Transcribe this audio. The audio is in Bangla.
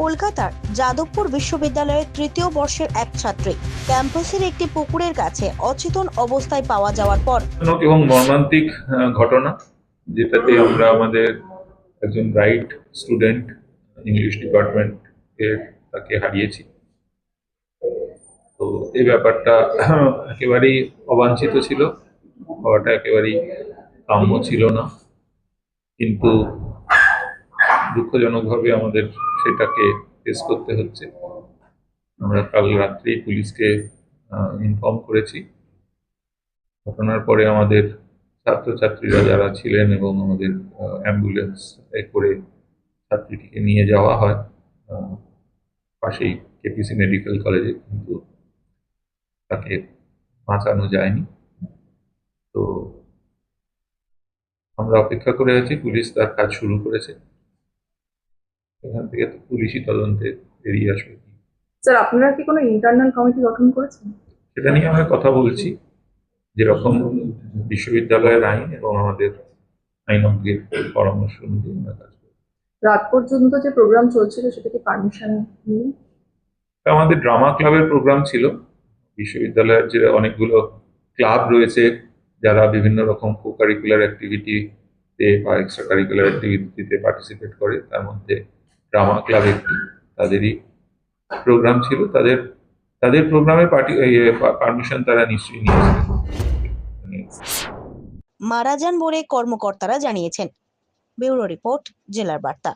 কলকাতার যাদবপুর বিশ্ববিদ্যালয়ের তৃতীয় বর্ষের এক ছাত্রী। ক্যাম্পাসের একটি পুকুরের কাছে অচেতন অবস্থায় পাওয়া যাওয়ার পর এবং মর্মান্তিক ঘটনা, যেটাতে আমরা আমাদের একজন ব্রাইট স্টুডেন্ট ইংলিশ ডিপার্টমেন্ট এর তাকে হারিয়েছি। তো এই ব্যাপারটা একেবারেই অবাঞ্ছিত ছিল, হওয়াটা একেবারেই কাম্য ছিল না। কিন্তু দুঃখজনকভাবে আমাদের সেটাকে ফেস করতে হচ্ছে। আমরা কাল রাত্রেই পুলিশকে ইনফর্ম করেছি। ঘটনার পরে আমাদের ছাত্রছাত্রীরা যারা ছিলেন এবং আমাদের অ্যাম্বুলেন্স করে ছাত্রীটিকে নিয়ে যাওয়া হয় পাশেই কেপিসি মেডিকেল কলেজে, কিন্তু তাকে বাঁচানো যায়নি। তো আমরা অপেক্ষা করে আছি, পুলিশ তার কাজ শুরু করেছে। এখান থেকে তো পুলিশই তদন্তে বেরিয়ে আসবে। স্যার আপনারা কি কোনো ইন্টারনাল কমিটি গঠন করেছেন? সেটা নিয়ে আমরা কথা বলছি। যেরকম বিশ্ববিদ্যালয়ের আইন এবং আমাদের আইনজ্ঞের পরামর্শ অনুযায়ী আমরা কাজ করি। রাত পর্যন্ত যে প্রোগ্রাম চলছিল সেটা কি পারমিশন নিয়ে? আমাদের ড্রামা ক্লাবের প্রোগ্রাম ছিল। বিশ্ববিদ্যালয়ের যে অনেকগুলো ক্লাব রয়েছে যারা বিভিন্ন রকম কো কারিকুলার অ্যাক্টিভিটিতে বা এক্সট্রা কারিকুলার অ্যাক্টিভিটিতে পার্টিসিপেট করে তার মধ্যে ড্রামা ক্লাব একটি তাদেরই প্রোগ্রাম ছিল। তাদের তাদের প্রোগ্রামে পার্টি পারমিশন তারা নিশ্চয়ই নিয়েছিলেন মারা যান বলে কর্মকর্তারা জানিয়েছেন। ব্যুরো রিপোর্ট, জেলার বার্তা।